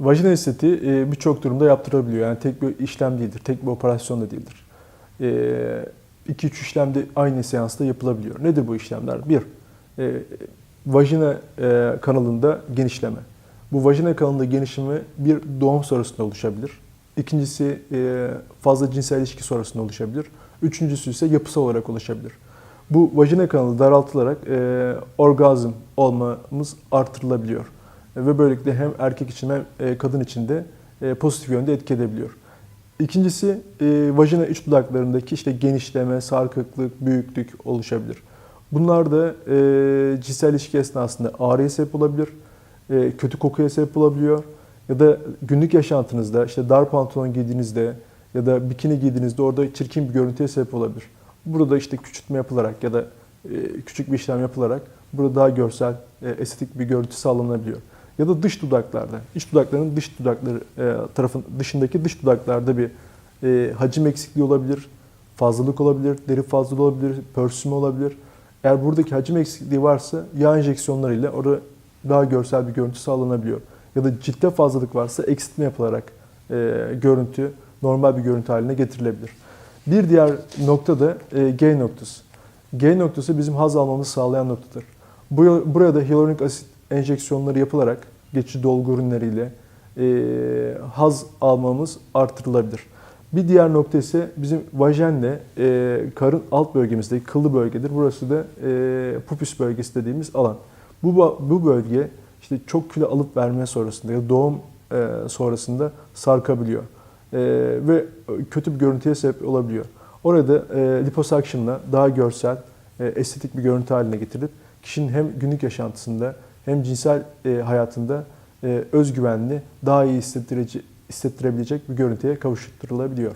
Vajina estetiği e, birçok durumda yaptırabiliyor. Yani tek bir işlem değildir, tek bir operasyon da değildir. 2-3 işlem de aynı seansta yapılabiliyor. Nedir bu işlemler? Bir, e, vajina e, kanalında genişleme. Bu vajina kanalında genişleme bir doğum sonrasında oluşabilir. İkincisi e, fazla cinsel ilişki sonrasında oluşabilir. Üçüncüsü ise yapısal olarak oluşabilir. Bu vajina kanalı daraltılarak e, orgazm olmamız artırılabiliyor. Ve böylelikle hem erkek için hem e, kadın için de e, pozitif yönde etki edebiliyor. İkincisi e, vajina iç dudaklarındaki işte genişleme, sarkıklık, büyüklük oluşabilir. Bunlar da e, cinsel ilişki esnasında ağrıya sebep olabilir, e, kötü kokuya sebep olabiliyor ya da günlük yaşantınızda işte dar pantolon giydiğinizde ya da bikini giydiğinizde orada çirkin bir görüntüye sebep olabilir. Burada işte küçültme yapılarak ya da e, küçük bir işlem yapılarak burada daha görsel, e, estetik bir görüntü sağlanabiliyor. Ya da dış dudaklarda, iç dudakların dış dudakları e, tarafın dışındaki dış dudaklarda bir e, hacim eksikliği olabilir, fazlalık olabilir, deri fazlalığı olabilir, pörsüme olabilir. Eğer buradaki hacim eksikliği varsa yağ enjeksiyonlarıyla orada daha görsel bir görüntü sağlanabiliyor. Ya da ciltte fazlalık varsa eksiltme yapılarak e, görüntü normal bir görüntü haline getirilebilir. Bir diğer nokta da e, G noktası. G noktası bizim haz almamızı sağlayan noktadır. Bu, burada hyaluronik asit enjeksiyonları yapılarak geçici dolgu ürünleriyle e, haz almamız artırılabilir. Bir diğer nokta ise bizim vajenle e, karın alt bölgemizdeki kıllı bölgedir. Burası da e, pupus bölgesi dediğimiz alan. Bu, bu bölge işte çok kilo alıp verme sonrasında ya doğum e, sonrasında sarkabiliyor. E, ve kötü bir görüntüye sebep olabiliyor. Orada e, liposuction'la daha görsel, e, estetik bir görüntü haline getirilip kişinin hem günlük yaşantısında hem cinsel e, hayatında e, özgüvenli, daha iyi hissettirebilecek bir görüntüye kavuşturulabiliyor.